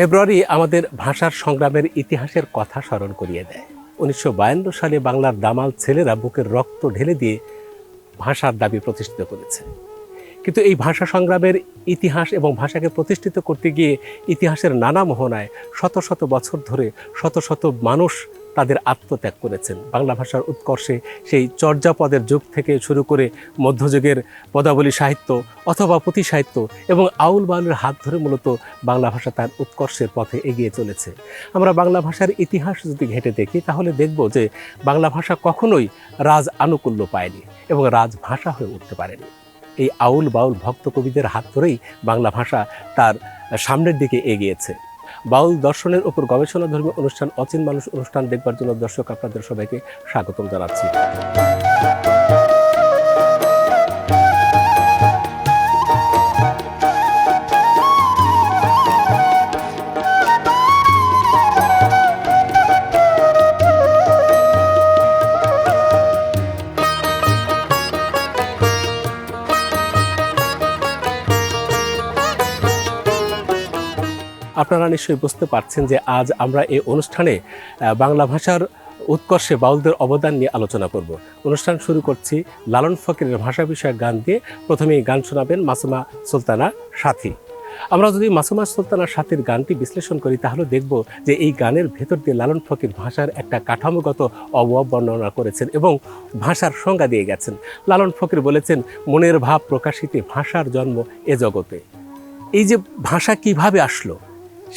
ফেব্রুয়ারি আমাদের ভাষার সংগ্রামের ইতিহাসের কথা স্মরণ করিয়ে দেয়। উনিশশো বায়ান্ন সালে বাংলার দামাল ছেলেরা বুকের রক্ত ঢেলে দিয়ে ভাষার দাবি প্রতিষ্ঠিত করেছে। কিন্তু এই ভাষা সংগ্রামের ইতিহাস এবং ভাষাকে প্রতিষ্ঠিত করতে গিয়ে ইতিহাসের নানা মোহনায় শত শত বছর ধরে শত শত মানুষ তাদের আত্মত্যাগ করেছেন। বাংলা ভাষার উৎকর্ষে সেই চর্যাপদের যুগ থেকে শুরু করে মধ্যযুগের পদাবলী সাহিত্য অথবা পুঁথি সাহিত্য এবং আউল বাউলের হাত ধরে মূলত বাংলা ভাষা তার উৎকর্ষের পথে এগিয়ে চলেছে। আমরা বাংলা ভাষার ইতিহাস যদি ঘেঁটে দেখি, তাহলে দেখব যে বাংলা ভাষা কখনোই রাজ আনুকূল্য পায়নি এবং রাজভাষা হয়ে উঠতে পারেনি। এই আউল বাউল ভক্ত কবিদের হাত ধরেই বাংলা ভাষা তার সামনের দিকে এগিয়েছে। বাউল দর্শনের উপর গবেষণা ধর্মী অনুষ্ঠান, অচিন মানুষ অনুষ্ঠান দেখবার জন্য দর্শক আপনাদের সবাইকে স্বাগতম জানাচ্ছি। আপনারা নিশ্চয়ই বুঝতে পারছেন যে আজ আমরা এই অনুষ্ঠানে বাংলা ভাষার উৎকর্ষে বাউলদের অবদান নিয়ে আলোচনা করব। অনুষ্ঠান শুরু করছি লালন ফকিরের ভাষা বিষয়ক গান দিয়ে। প্রথমেই গান শোনাবেন মাসুমা সুলতানা সাথী। আমরা যদি মাসুমা সুলতানার সাথীর গানটি বিশ্লেষণ করি, তাহলে দেখব যে এই গানের ভেতর দিয়ে লালন ফকির ভাষার একটা কাঠামোগত অভাব বর্ণনা করেছেন এবং ভাষার সংজ্ঞা দিয়ে গেছেন। লালন ফকির বলেছেন, মনের ভাব প্রকাশিতে ভাষার জন্ম এ জগতে। এই যে ভাষা কীভাবে আসলো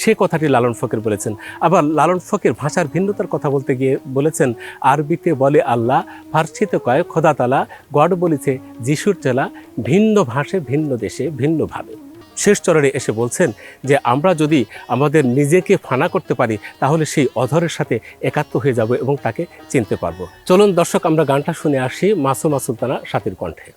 সে কথাটি লালন ফকির বলেছেন। আবার লালন ফকির ভাষার ভিন্নতার কথা বলতে গিয়ে বলেছেন, আরবিতে বলে আল্লাহ, ফার্সিতে কয় খোদা তালা গড বলেছে, যিশুর চেলা ভিন্ন ভাষে ভিন্ন দেশে ভিন্নভাবে শেষ চরণে এসে বলছেন যে, আমরা যদি আমাদের নিজেকে ফানা করতে পারি, তাহলে সেই অধরের সাথে একাত্ম হয়ে যাব এবং তাকে চিনতে পারব। চলুন দর্শক, আমরা গানটা শুনে আসি মাসুমা সুলতানা সাথীর কণ্ঠে।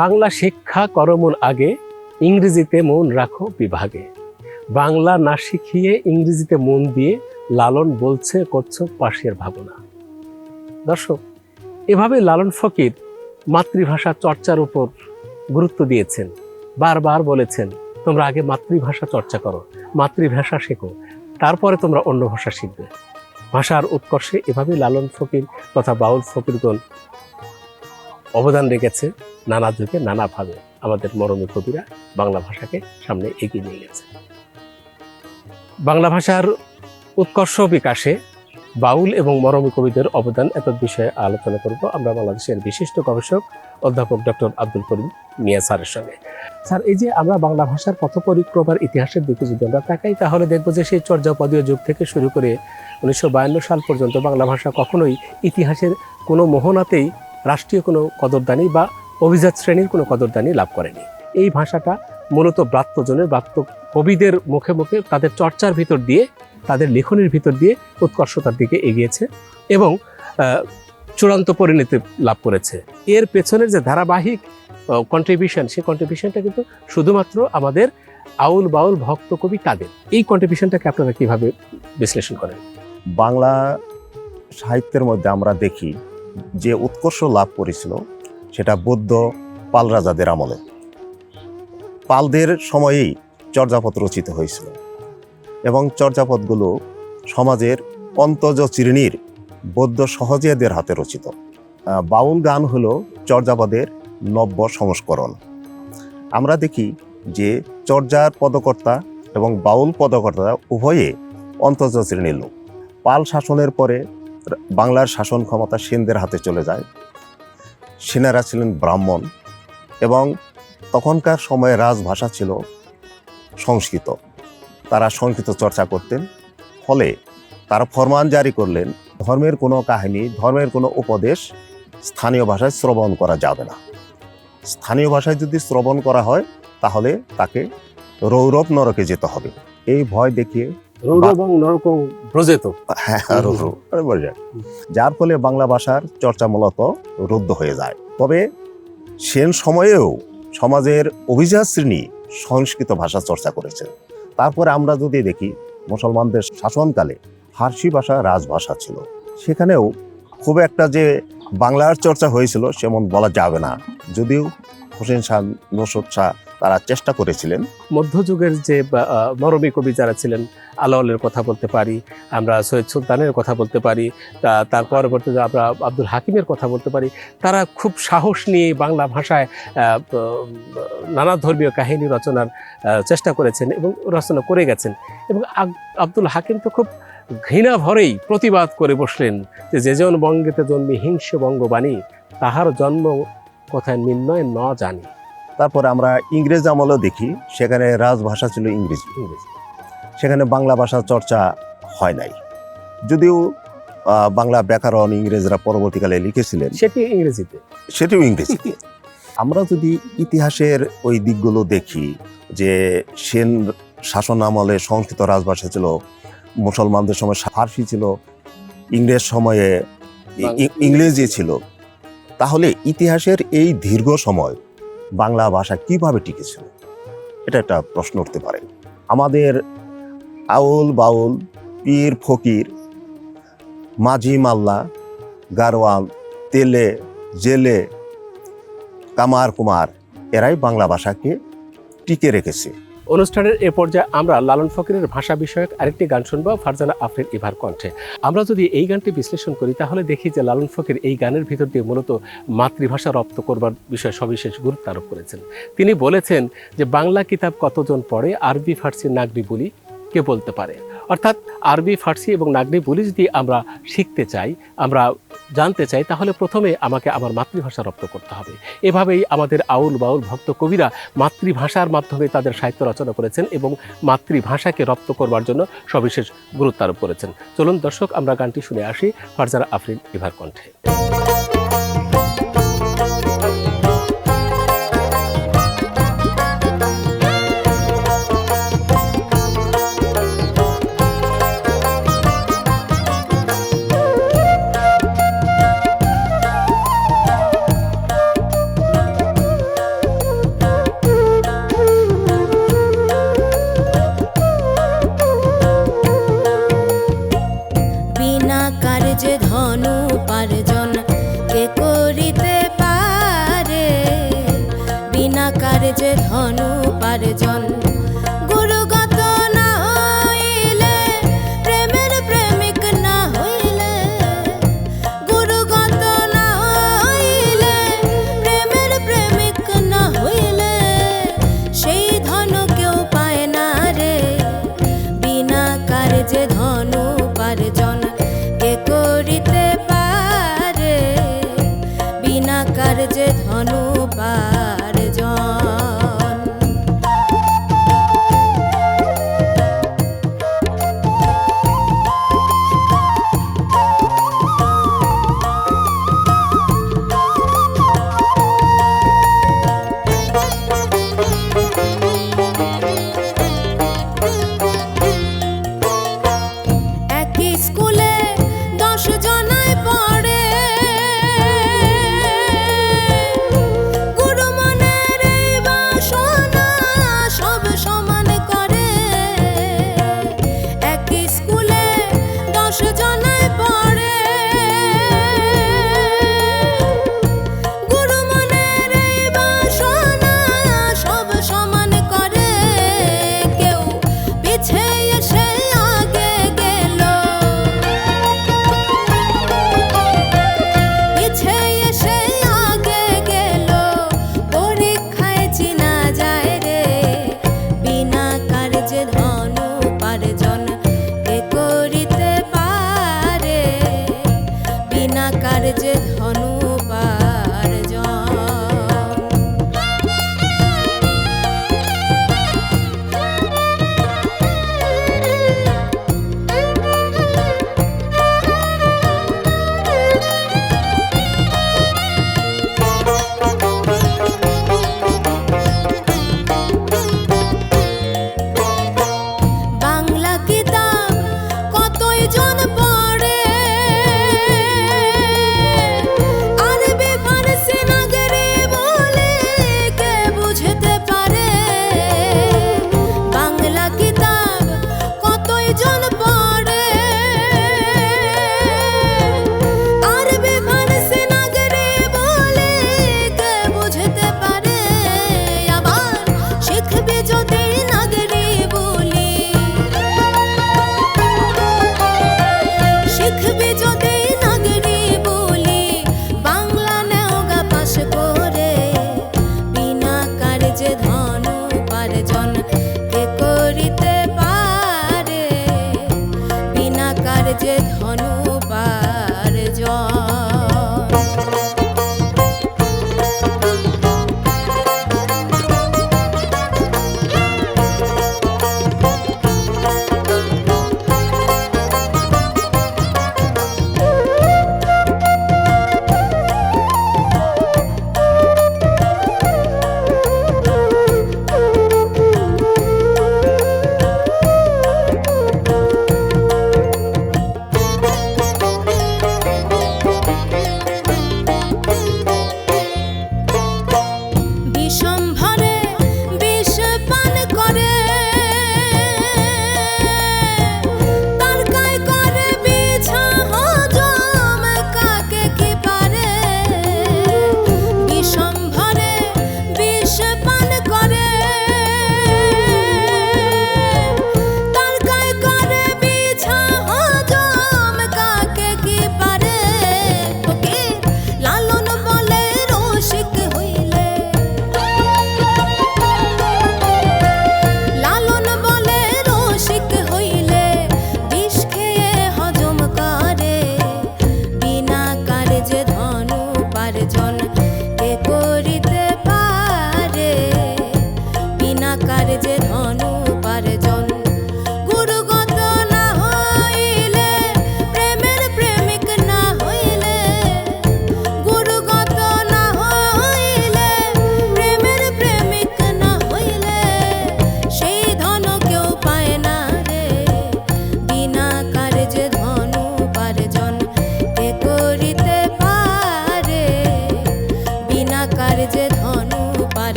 বাংলা শিক্ষা করমন আগে, ইংরেজিতে মন রাখো বিভাগে। বাংলা না শিখিয়ে ইংরেজিতে মন দিয়ে লালন বলছে, করছ পাশের ভাবনা। দর্শক, এভাবে লালন ফকির মাতৃভাষা চর্চার উপর গুরুত্ব দিয়েছেন, বারবার বলেছেন, তোমরা আগে মাতৃভাষা চর্চা করো, মাতৃভাষা শেখো, তারপরে তোমরা অন্য ভাষা শিখবে। ভাষার উৎকর্ষে এভাবে লালন ফকির তথা বাউল ফকিরগণ অবদান রেখেছে। নানা যুগে নানাভাবে আমাদের মরমী কবিরা বাংলা ভাষাকে সামনে এগিয়ে নিয়ে গেছে। বাংলা ভাষার উৎকর্ষ বিকাশে বাউল এবং মরমী কবিদের অবদান এত বিষয়ে আলোচনা করব আমরা বাংলাদেশের বিশিষ্ট গবেষক অধ্যাপক ডক্টর আব্দুল করিম মিয়া স্যারের সঙ্গে। স্যার, এই যে আমরা বাংলা ভাষার পথ পরিক্রমার ইতিহাসের দিকে যদি আমরা তাকাই, তাহলে দেখব যে সেই চর্যাপদীয় যুগ থেকে শুরু করে উনিশশো বায়ান্ন সাল পর্যন্ত বাংলা ভাষা কখনোই ইতিহাসের কোনো মোহনাতেই রাষ্ট্রীয় কোনো কদরদানি বা অভিজাত শ্রেণির কোনো কদরদানি লাভ করেনি। এই ভাষাটা মূলত ব্রাত্যজনের ব্রাত্য কবিদের মুখে মুখে তাদের চর্চার ভিতর দিয়ে, তাদের লেখনের ভিতর দিয়ে উৎকর্ষতার দিকে এগিয়েছে এবং চূড়ান্ত পরিণতি লাভ করেছে। এর পেছনের যে ধারাবাহিক কন্ট্রিবিউশন সেই কন্ট্রিবিউশনটা কিন্তু শুধুমাত্র আমাদের আউল বাউল ভক্ত কবি তাদের এই কন্ট্রিবিউশনটাকে আপনারা কীভাবে বিশ্লেষণ করেন? বাংলা সাহিত্যের মধ্যে আমরা দেখি যে উৎকর্ষ লাভ করেছিল সেটা বৌদ্ধ পাল রাজাদের আমলে। পালদের সময়েই চর্যাপদ রচিত হয়েছিল এবং চর্যাপদগুলো সমাজের অন্তজ শ্রেণির বৌদ্ধ সহজিয়াদের হাতে রচিত। বাউল গান হল চর্যাপদের নব্য সংস্করণ। আমরা দেখি যে চর্যার পদকর্তা এবং বাউল পদকর্তা উভয়ে অন্তজ শ্রেণির লোক। পাল শাসনের পরে বাংলার শাসন ক্ষমতা সেনদের হাতে চলে যায়। সেনারা ছিলেন ব্রাহ্মণ এবং তখনকার সময়ে রাজভাষা ছিল সংস্কৃত। তারা সংস্কৃত চর্চা করতেন, ফলে তারা ফরমান জারি করলেন, ধর্মের কোনো কাহিনী, ধর্মের কোনো উপদেশ স্থানীয় ভাষায় শ্রবণ করা যাবে না। স্থানীয় ভাষায় যদি শ্রবণ করা হয়, তাহলে তাকে রৌরব নরকে যেতে হবে। এই ভয় দেখিয়ে হ্যাঁ। যার ফলে বাংলা ভাষার চর্চা মূলত রুদ্ধ হয়ে যায়। তবে সেন সময়েও সমাজের অভিজাত শ্রেণি সংস্কৃত ভাষা চর্চা করেছে। তারপরে আমরা যদি দেখি মুসলমানদের শাসনকালে ফার্সি ভাষা রাজভাষা ছিল। সেখানেও খুব একটা যে বাংলার চর্চা হয়েছিল সেমন বলা যাবে না। যদিও হোসেন শাহ নসরুদ শাহ তারা চেষ্টা করেছিলেন। মধ্যযুগের যে মরমী কবি যারা ছিলেন আলাওলের কথা বলতে পারি আমরা সৈয়দ সুলতানের কথা বলতে পারি তা- তার পরবর্তীতে আমরা আব্দুল হাকিমের কথা বলতে পারি। তারা খুব সাহস নিয়ে বাংলা ভাষায় নানা ধর্মীয় কাহিনী রচনার চেষ্টা করেছেন এবং রচনা করে গেছেন। এবং আব্দুল হাকিম তো খুব ঘৃণা ভরেই প্রতিবাদ করে বসলেন যে যে যেজন বঙ্গেতে জন্মে হিংস্র বঙ্গবাণী তাহার জন্ম কোথায় নির্ণয় ন জানি। তারপর আমরা ইংরেজ আমলেও দেখি সেখানে রাজভাষা ছিল ইংরেজি। ইংরেজি। সেখানে বাংলা ভাষা চর্চা হয় নাই। যদিও বাংলা ব্যাকরণ ইংরেজরা পরবর্তীকালে লিখেছিলেন। সেটি ইংরেজিতে। সেটিও ইংরেজিতে। আমরা যদি ইতিহাসের ওই দিকগুলো দেখি যে সেন শাসন আমলে সংস্কৃত রাজভাষা ছিল মুসলমানদের সময় ফার্সি ছিল ইংরেজ সময়ে ইংরেজি ছিল তাহলে ইতিহাসের এই দীর্ঘ সময় বাংলা ভাষা কীভাবে টিকেছিল? এটা একটা প্রশ্ন উঠতে পারে। আমাদের আউল বাউল, পীর ফকির, মাঝি মাল্লা, গারোয়াল, তেলে, জেলে, কামার কুমার, এরাই বাংলা ভাষাকে টিকে রেখেছে। অনুষ্ঠানের এ পর্যায়ে আমরা লালন ফকিরের ভাষা বিষয়ক আরেকটি গান শুনব ফারজানা আফরিন ইভার কণ্ঠে। আমরা যদি এই গানটি বিশ্লেষণ করি, তাহলে দেখি যে লালন ফকির এই গানের ভিতর দিয়ে মূলত মাতৃভাষা রপ্ত করবার বিষয়ে সবিশেষ গুরুত্ব আরোপ করেছেন। তিনি বলেছেন যে, বাংলা কিতাব কতজন পড়ে, আরবি, ফার্সি, নাগরি বলি কে বলতে পারে? অর্থাৎ আরবি, ফার্সি এবং নাগরি বলি যদি আমরা শিখতে চাই, আমরা জানতে চাই, তাহলে প্রথমে আমাকে আমার মাতৃভাষা রপ্ত করতে হবে। এভাবেই আমাদের আউল বাউল ভক্ত কবিরা মাতৃভাষার মাধ্যমে তাদের সাহিত্য রচনা করেছেন এবং মাতৃভাষাকে রপ্ত করবার জন্য সবিশেষ গুরুত্ব আরোপ করেছেন। চলুন দর্শক, আমরা গানটি শুনে আসি ফারজানা আফরিন ইভার কণ্ঠে। কার্যে ধন যে ধনু পায়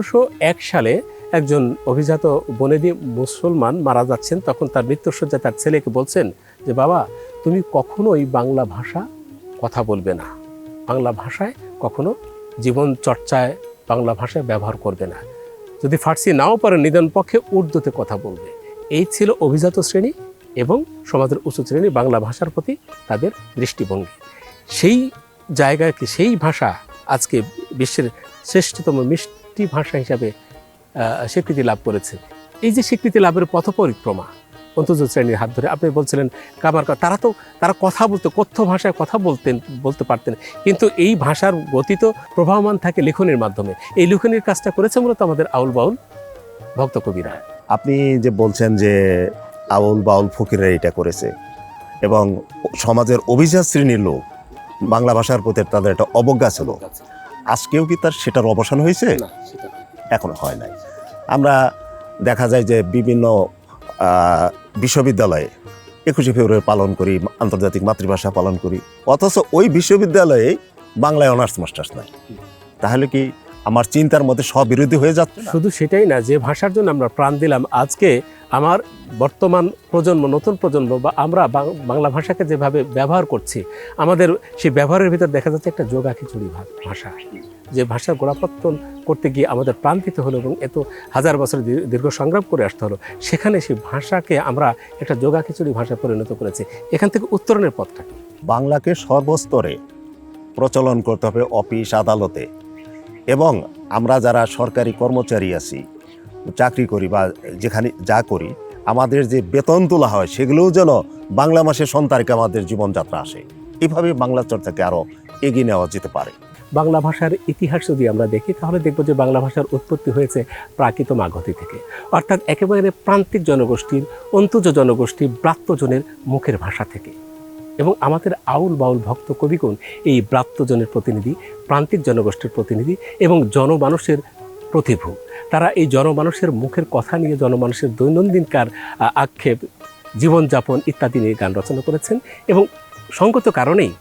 আঠারোশো এক সালে একজন অভিজাত বনেদি মুসলমান মারা যাচ্ছেন। তখন তার মৃত্যুসজ্জায় তার ছেলেকে বলছেন যে, বাবা, তুমি কখনোই বাংলা ভাষা কথা বলবে না। বাংলা ভাষায় কখনো জীবন চর্চায় বাংলা ভাষায় ব্যবহার করবে না। যদি ফার্সি নাও পারে নিদান পক্ষে উর্দুতে কথা বলবে। এই ছিল অভিজাত শ্রেণি এবং সমাজের উঁচু শ্রেণি বাংলা ভাষার প্রতি তাদের দৃষ্টিভঙ্গি। সেই জায়গাকে সেই ভাষা আজকে বিশ্বের শ্রেষ্ঠতম মিষ্টি ভাষা হিসাবে স্বীকৃতি লাভ করেছে। এই যে স্বীকৃতি লাভের পথ পরিক্রমা অন্তর্জ শ্রেণির হাত ধরে আপনি বলছিলেন, কামার তারা তো, তারা কথা বলতো, কথ্য ভাষায় কথা বলতেন, বলতে পারতেন, কিন্তু এই ভাষার গতি তো প্রবাহমান থাকে লিখনের মাধ্যমে। এই লিখনের কাজটা করেছে মূলত আমাদের আউল বাউল ভক্ত কবিরা। আপনি যে বলছেন যে আউল বাউল ফকিররা এটা করেছে, এবং সমাজের অভিজাত শ্রেণির লোক, বাংলা ভাষার প্রতি তাদের একটা অবজ্ঞা ছিল। আজকেও কি তার সেটার অবসান হয়েছে? এখনও হয় নাই। আমরা দেখা যায় যে বিভিন্ন বিশ্ববিদ্যালয়ে একুশে ফেব্রুয়ারি পালন করি আন্তর্জাতিক মাতৃভাষা পালন করি। অথচ ওই বিশ্ববিদ্যালয়ে বাংলায় অনার্স মাস্টার্স নাই। তাহলে কি আমার চিন্তার মধ্যে স্ববিরোধী হয়ে যাচ্ছে শুধু সেটাই না যে ভাষার জন্য আমরা প্রাণ দিলাম আজকে আমার বর্তমান প্রজন্ম নতুন প্রজন্ম বা আমরা বাংলা ভাষাকে যেভাবে ব্যবহার করছি আমাদের সেই ব্যবহারের ভিতর দেখা যাচ্ছে একটা যোগা খিচুড়ি ভাষা। যে ভাষার গোড়াপত্তন করতে গিয়ে আমাদের প্রাণ দিতে হলো এবং এত হাজার বছর দীর্ঘ সংগ্রাম করে আসতে হলো সেখানে সেই ভাষাকে আমরা একটা যোগা খিচুড়ি ভাষায় পরিণত করেছি। এখান থেকে উত্তরণের পথটা বাংলাকে সর্বস্তরে প্রচলন করতে হবে অফিস আদালতে। এবং আমরা যারা সরকারি কর্মচারী আছি, চাকরি করি বা যেখানে যা করি, আমাদের যে বেতন তোলা হয় সেগুলোও যেন বাংলা মাসে সন্তানকে আমাদের জীবনযাত্রা আসে। এভাবে বাংলা চর্চাকে আরও এগিয়ে নেওয়া যেতে পারে। বাংলা ভাষার ইতিহাস যদি আমরা দেখি, তাহলে দেখব যে বাংলা ভাষার উৎপত্তি হয়েছে প্রাকৃত মাগধী থেকে। অর্থাৎ একেবারে প্রান্তিক জনগোষ্ঠীর অন্তুজ জনগোষ্ঠী ব্রাত্যজনের মুখের ভাষা থেকে। এবং আমাদের আউল বাউল ভক্ত কবিগুণ, এই ব্রাত্যজনের প্রতিনিধি, প্রান্তিক জনগোষ্ঠীর প্রতিনিধি এবং জনমানুষের প্রতিভু। তারা এই জনমানুষের মুখের কথা নিয়ে, জনমানুষের দৈনন্দিনকার আক্ষেপ, জীবনযাপন ইত্যাদি নিয়ে গান রচনা করেছেন এবং সঙ্গত কারণেই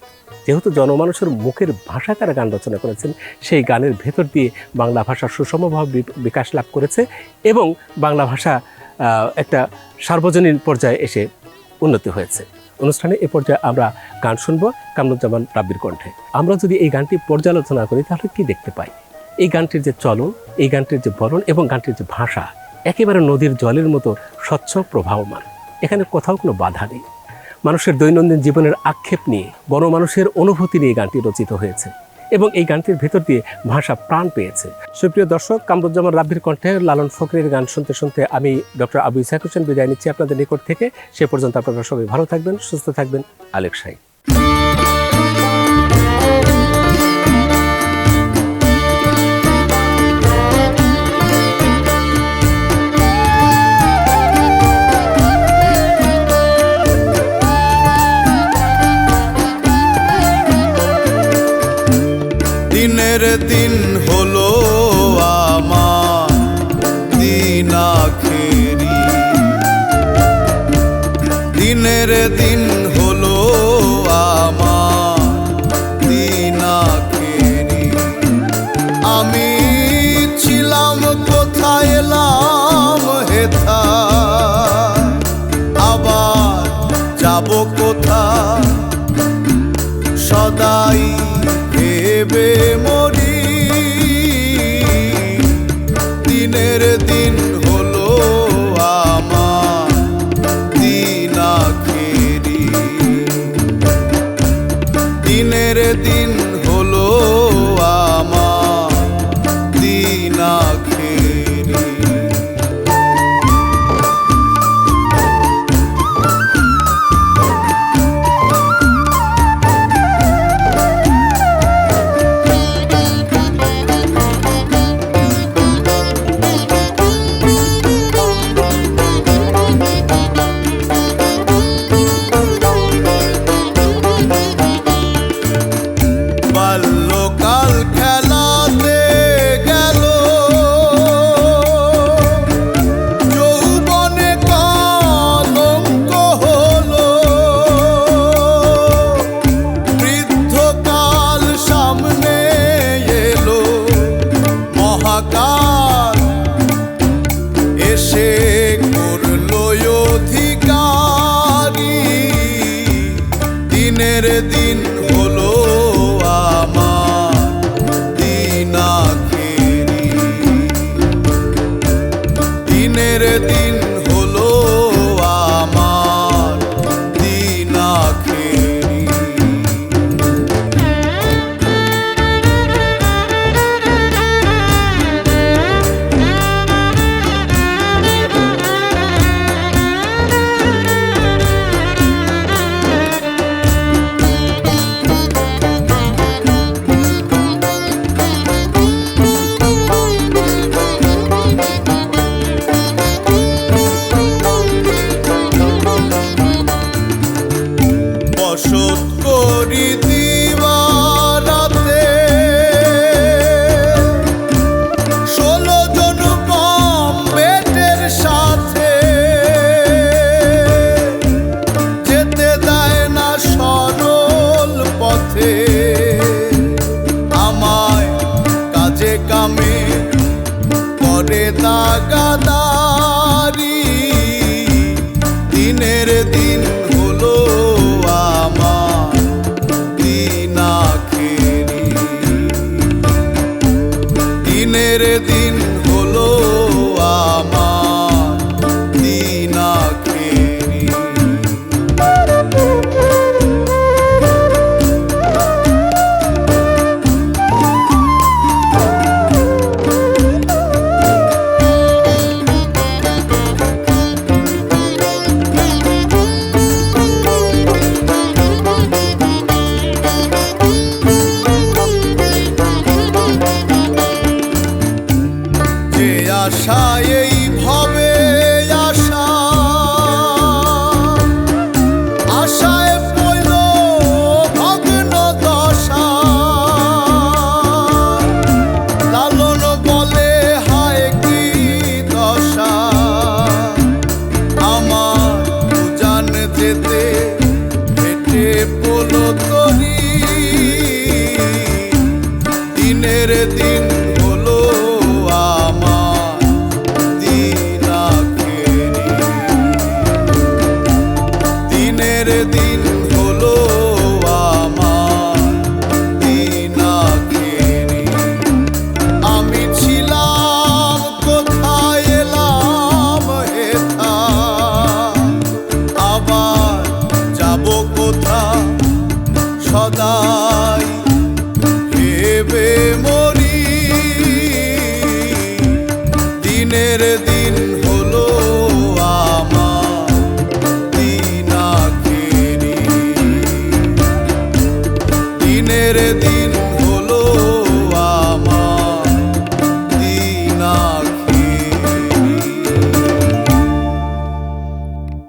যেহেতু জনমানুষের মুখের ভাষায় তারা গান রচনা করেছেন, সেই গানের ভেতর দিয়ে বাংলা ভাষা সুষমভাবে বিকাশ লাভ করেছে এবং বাংলা ভাষা একটা সার্বজনীন পর্যায়ে এসে উন্নতি হয়েছে। অনুষ্ঠানে এ পর্যায়ে আমরা গান শুনব কামরুজ্জামান রাব্বির কণ্ঠে। আমরা যদি এই গানটি পর্যালোচনা করি, তাহলে কি দেখতে পাই? এই গানটির যে চলন, এই গানটির যে বরণ এবং গানটির যে ভাষা, একেবারে নদীর জলের মতো স্বচ্ছ প্রবাহমান এখানে কোথাও কোনো বাধা নেই। মানুষের দৈনন্দিন জীবনের আক্ষেপ নিয়ে বড় মানুষের অনুভূতি নিয়ে গানটি রচিত হয়েছে। এবং এই গানটির ভেতর দিয়ে ভাষা প্রাণ পেয়েছে। সুপ্রিয় দর্শক, কামরুজ্জামান রাব্বির কণ্ঠে লালন ফকরের গান শুনতে শুনতে আমি ডক্টর আবু ইসাক হোসেন বিদায় নিচ্ছি আপনাদের নিকট থেকে। সে পর্যন্ত আপনারা সবাই ভালো থাকবেন, সুস্থ থাকবেন। আলেক সাই দিনের দিন হলো আমার দিন আখেরি দিনের দিন হলো আমার দিন আখেরি আমি ছিলাম কোথায় এলাম হেথা আবার যাব কোথায়? সদাই ভেবে মরি। দিনের দিন হলো আমার দিন আখেরি। দিনের দিন দিন হলো আমার দিনের দিন